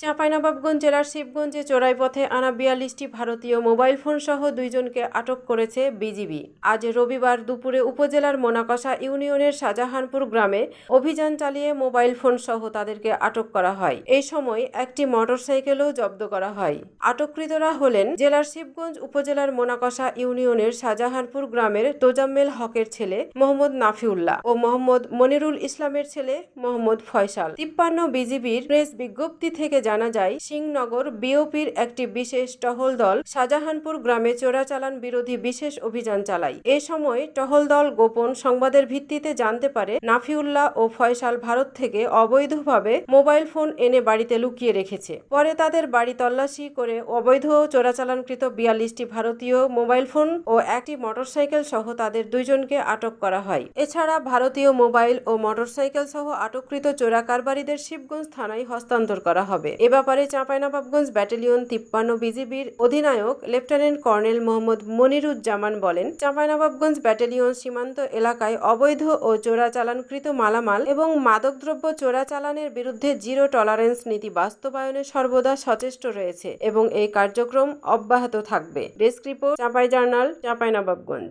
চাঁপাইনবাবগঞ্জ জেলার শিবগঞ্জে চোরাই পথে আনা বিয়াল্লিশটি ভারতীয় মোবাইল ফোন সহ দুইজনকে আটক করেছে বিজিবি। আজ রবিবার দুপুরে উপজেলার মোনাকষা ইউনিয়নের শাহজাহানপুর গ্রামে অভিযান চালিয়ে মোবাইল ফোন সহ তাদেরকে আটক করা হয়। এই সময় একটি মোটরসাইকেলও জব্দ করা হয়। আটককৃতরা হলেন জেলার শিবগঞ্জ উপজেলার মোনাকষা ইউনিয়নের শাহজাহানপুর গ্রামের তোজাম্মেল হকের ছেলে মোহাম্মদ নাফিউল্লাহ ও মোহাম্মদ মনিরুল ইসলামের ছেলে মোহাম্মদ ফয়সাল। তিপ্পান্ন বিজিবির প্রেস বিজ্ঞপ্তি থেকে জানা যায়, সিংনগর বিওপির একটি বিশেষ টহল দল শাহজাহানপুর গ্রামে চোরাচালান বিরোধী বিশেষ অভিযান চালায়। এ সময় টহল দল গোপন সংবাদের ভিত্তিতে জানতে পারে, নাফিউল্লাহ ও ফয়সাল ভারত থেকে অবৈধভাবে মোবাইল ফোন এনে বাড়িতে লুকিয়ে রেখেছে। পরে তাদের বাড়ি তল্লাশি করে অবৈধ চোরাচালানকৃত বিয়াল্লিশটি ভারতীয় মোবাইল ফোন ও একটি মোটরসাইকেল সহ তাদের দুইজনকে আটক করা হয়। এছাড়া ভারতীয় মোবাইল ও মোটরসাইকেল সহ আটককৃত চোরা কারবারিদের শিবগঞ্জ থানায় হস্তান্তর করা হবে। এ ব্যাপারে চাঁপাইনবাবগঞ্জ ব্যাটালিয়ন তিপ্পান্ন বিজিবির অধিনায়ক লেফটেন্যান্ট কর্নেল মোহাম্মদ মনিরুজ্জামান বলেন, চাঁপাইনবাবগঞ্জ ব্যাটালিয়ন সীমান্ত এলাকায় অবৈধ ও চোরাচালানকৃত মালামাল এবং মাদকদ্রব্য চোরাচালানের বিরুদ্ধে জিরো টলারেন্স নীতি বাস্তবায়নে সর্বদা সচেষ্ট রয়েছে এবং এই কার্যক্রম অব্যাহত থাকবে। Desk report, Chapai journal, Chapainawabganj.